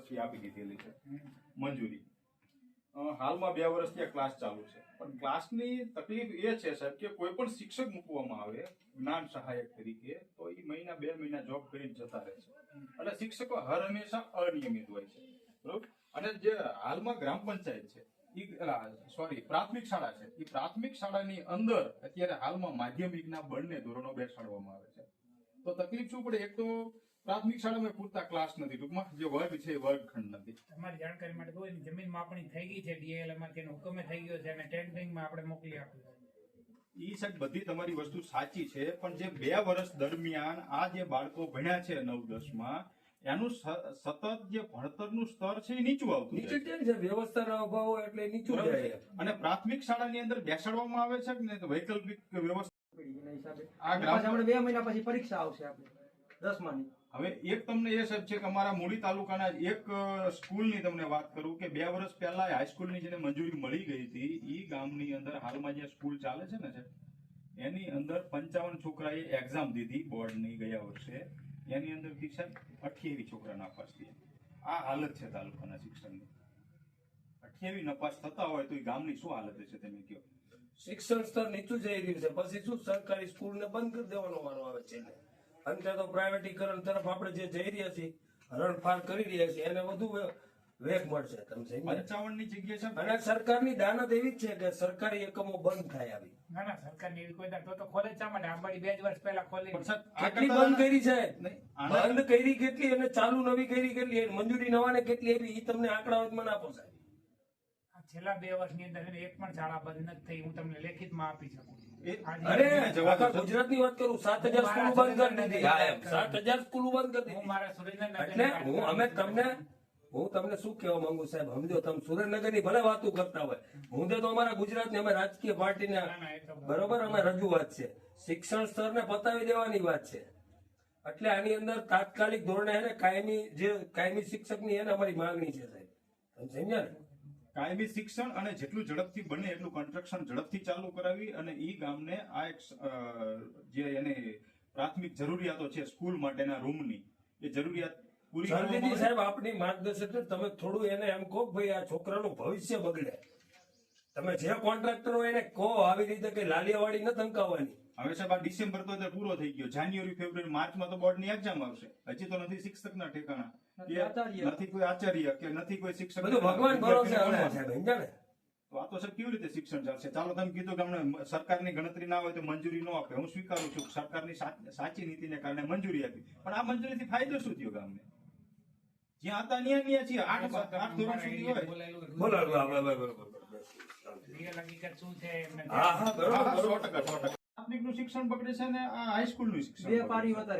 વર્ષથી આપી દીધેલી છે. મંજૂરી. હાલમાં બે વર્ષથી આ ક્લાસ ચાલુ છે. પણ ક્લાસની તકલીફ એ છે, સાહેબ, કે કોઈ પણ શિક્ષક મૂકવામાં આવે, જ્ઞાન સહાયક તરીકે, તો એ મહિના બે મહિના જોબ કરીને જતા રહે છે. એટલે શિક્ષકો હર હંમેશા અનિયમિત હોય છે. બરોબર? અને જે હાલમાં ગ્રામ પંચાયત છે સોરી પ્રાથમિક શાળા છે. એ પ્રાથમિક શાળાની અંદર અત્યારે હાલમાં માધ્યમિકના બંને ધોરણો બેસાડવામાં આવે છે. તો તકલીફ શું પડે? એક તો પ્રાથમિક શાળામાં પૂરતા ક્લાસ નથી. ટૂંકમાં જે વર્ગ છે એ વર્ગખંડ નથી. તમારી જાણકારી માટે કોઈ જમીન માપણી થઈ ગઈ છે ડીએલમાં તેનો હુકમે થઈ ગયો છે અને ટેન્ડરિંગમાં આપણે મોકલી આપ્યું છે ઈ સાહેબ બધી તમારી વસ્તુ સાચી છે પણ જે બે વર્ષ દરમિયાન આ જે બાળકો ભણ્યા છે નવ દસમાં એનું સતત જે ભણતરનું સ્તર છે એ નીચું આવતું નીચે છે. કેમ છે? વ્યવસ્થાનો અભાવ હોય એટલે નીચું જાય અને પ્રાથમિક શાળાની અંદર બેસાડવામાં આવે છે કે વૈકલ્પિક વ્યવસ્થા એના હિસાબે. આ અને ગ્રામ- પાછા આપણે બે મહિના પછી પરીક્ષા આવશે આપણે દસમાની. હવે એક તમને એ સાહેબ છે કે અમારા મૂળી તાલુકાના એક સ્કૂલની તમને વાત કરું કે બે વર્ષ પહેલા હાઈસ્કૂલની જેને મંજૂરી મળી ગઈ હતી ઈ ગામની અંદર હાલમાં જે સ્કૂલ ચાલે છે ને એની અંદર પંચાવન છોકરાએ એક્ઝામ દીધી બોર્ડની ગયા વર્ષે. એની અંદરથી સાહેબ અઠ્યાવીસ છોકરા નાપાસ થયા આ હાલત છે તાલુકાના શિક્ષણની. અઠ્યાવીસ નપાસ થતા હોય તો એ ગામની શું હાલત હશે તમે કહો. શિક્ષણ સ્તર નીચું જઈ રહ્યું છે. પછી શું સરકારી સ્કૂલને બંધ કરી દેવાનો વારો આવે છે અંતે તો પ્રાઇવેટીકરણ તરફ આપણે જે જઈ રહ્યા છીએ હરણફાળ કરી રહ્યા છીએ એને વધુ વેગ મળશે. તમે? પંચાવનની જગ્યા છે? અને સરકારની દાનત એવી જ છે કે સરકારી એકમો બંધ થાય આવી. ના ના સરકારની એવી કોઈ દાડ તો તો ખોલે છે માટે આંબાડી બે જ વર્ષ પહેલા ખોલી પણ કેટલી બંધ કરી છે? બંધ કરી કેટલી અને ચાલુ નવી કરી કેટલી? મંજૂરી નવાને કેટલી એવી એ તમને આંકડા મને આપો સાહેબ છેલ્લા બે વર્ષની અંદર એક પણ શાળા બંધ નથી થઈ હું તમને લેખિતમાં આપી શકું છું. એ- આજે અરે જવાબ ગુજરાતની વાત કરું સાત હજાર સ્કૂલો બંધ કરી દીધી. સાત હજાર સ્કૂલો બંધ કરી હું મારા સુરેન્દ્રનગર હું અમે તમને હું તમને શું કહેવા માંગુ સાહેબ? સમજો તમે સુરેન્દ્રનગરની ભલે વાતો કરતા હોય. મુદ્દે તો અમારા ગુજરાતની અમે રાજકીય પાર્ટી ના, ના, બરોબર. અમે રજૂઆત છે. શિક્ષણ સ્તર ને પતાવી દેવાની વાત છે. એટલે આની અંદર તાત્કાલિક ધોરણે કાયમી જે કાયમી શિક્ષકની અમારી માંગણી છે સાહેબ. તમે સમજ્યા ને? કાયમી શિક્ષણ અને જેટલું ઝડપથી બને એટલું કન્સ્ટ્રક્શન ઝડપથી ચાલુ કરાવી અને ઈ ગામને આ એક જે એને પ્રાથમિક જરૂરિયાતો છે સ્કૂલ માટેના રૂમની એ જરૂરિયાત પૂરી. સાહેબ આપણી માર્ગદર્શક તમે થોડું એને એમ કહો ભાઈ આ છોકરાનું ભવિષ્ય બગડે તમે જે કોન્ટ્રાક્ટર હોય એને કહો આવી રીતે કે લાલિયાવાડી ન ધમકાવવાની. હવે સાહેબ આ ડિસેમ્બર તો અત્યારે પૂરો થઈ ગયો. જાન્યુઆરી ફેબ્રુઆરી માર્ચમાં તો બોર્ડની એક્ઝામ આવશે. હજી તો નથી શિક્ષકના ઠેકાણા. નથી આચાર્ય. કોઈ આચાર્ય કે નથી કોઈ શિક્ષક બધું ભગવાન ભરોસે સાહેબ તો આ તો સર કેવી રીતે શિક્ષણ ચાલશે? ચાલો તમે કીધું કે અમને સરકારની ગણતરી ના હોય તો મંજૂરી ન આપે. હું સ્વીકારું છું સરકારની સાચી નીતિને કારણે મંજૂરી આપી. પણ આ મંજૂરીથી ફાયદો શું થયો ગામને? જ્યાં હતા ત્યાં ત્યાં છીએ. આઠ આઠ ધોરણ સુધી હોય. બોલો હવે, હવે, બરાબર છે? હા હા હા, સો ટકા સો ટકા. પ્રાથમિકનું શિક્ષણ પકડે છે ને આ હાઈસ્કૂલનું શિક્ષણ બે પારી વધારે.